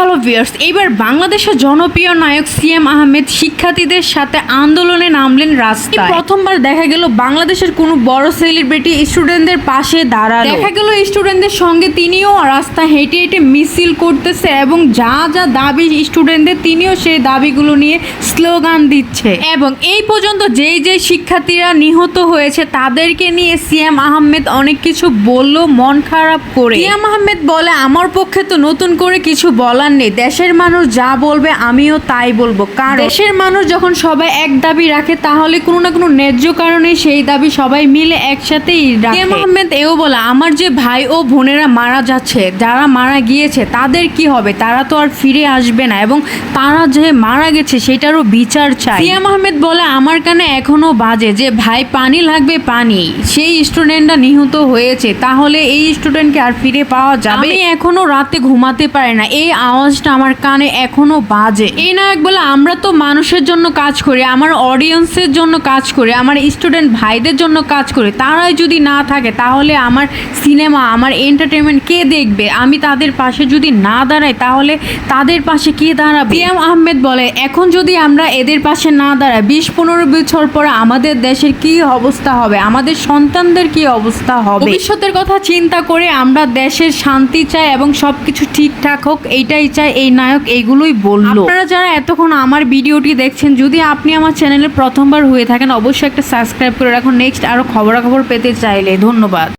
Hello viewers এবার বাংলাদেশের জনপ্রিয় নায়ক সিএম আহমেদ শিক্ষার্থীদের সাথে আন্দোলনে নামলেন রাস্তায়। প্রথমবার দেখা গেল বাংলাদেশের কোনো বড় সেলিব্রিটি স্টুডেন্টদের পাশে দাঁড়াল। দেখা গেল স্টুডেন্টদের সঙ্গে তিনিও রাস্তা হেঁটে হেঁটে মিছিল করতেছে এবং যা যা দাবি স্টুডেন্টদের তিনিও সেই দাবিগুলো নিয়ে স্লোগান দিচ্ছে। এবং এই পর্যন্ত যেই যেই শিক্ষার্থীরা নিহত হয়েছে তাদেরকে নিয়ে সিএম আহমেদ অনেক কিছু বলল মন খারাপ করে। সিএম আহমেদ বলে আমার পক্ষে তো নতুন করে কিছু বলার নেই। দেশের মানুষ যা বলবে আমিও তাই বলব। কারণ দেশের মানুষ যখন সবাই এক দাবি রাখে তাহলে কোনো না কোনো ন্যায্য কারণে সেই দাবি সবাই মিলে একসাথেই রাখে। আহমেদ এও বলে আমার যে ভাই ও বোনেরা মারা যাচ্ছে যারা মারা গিয়েছে তাদের কি হবে? তারা তো আর ফিরে আসবে না এবং তারা যে মারা গেছে সেটারও বিচার চাই। সিএম আহমেদ বলে আমার কানে এখনও বাজে যে ভাই পানি লাগবে পানি সেই স্টুডেন্টরা নিহত হয়েছে তাহলে এই স্টুডেন্টকে আর ফিরে পাওয়া যাবে? এখনও রাতে ঘুমাতে পারে না। এই আওয়াজটা আমার কানে এখনও বাজে। এই নায়ক বলে, আমরা তো মানুষের জন্য কাজ করি, আমার অডিয়েন্সের জন্য কাজ করি, আমার স্টুডেন্ট ভাইদের জন্য কাজ করি। তারাই যদি না থাকে, তাহলে আমার সিনেমা আমার এন্টারটেনমেন্ট কে দেখবে? আমি তাদের পাশে যদি না দাঁড়াই, তাহলে তাদের পাশে কে দাঁড়াবে? এম আহমেদ বলে, এখন যদি আমরা এদের পাশে না দাঁড়াই, বিশ পনেরো বছর পরে আমাদের দেশের কি অবস্থা হবে? আমাদের সন্তানদের কি অবস্থা হবে? ভবিষ্যতের কথা চিন্তা করে আমরা দেশের শান্তি চাই এবং সবকিছু ঠিকঠাক হোক, এইটাই চাই এই নায়ক এইগুলোই বলল। আপনারা যারা এতক্ষণ আমার ভিডিওটি দেখছেন, যদি আপনি আমার চ্যানেলে প্রথমবার হয়ে থাকেন, অবশ্যই একটা সাবস্ক্রাইব করে রাখুন। নেক্সট আরও খবরাখবর পেতে চাইলে। ধন্যবাদ।